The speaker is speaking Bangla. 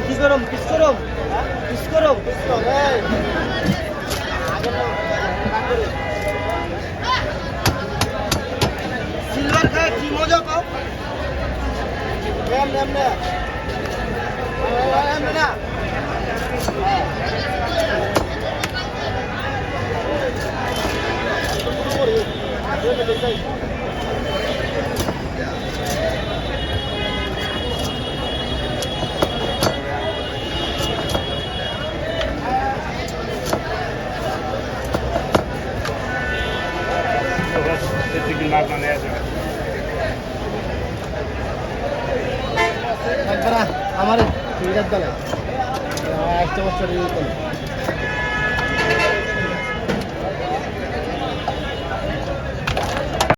কি করম কিস করম কিস করম সিলভার খায় কি মজা পাও? না লাগবে না। আমার সুবিধার দলে একটা বছর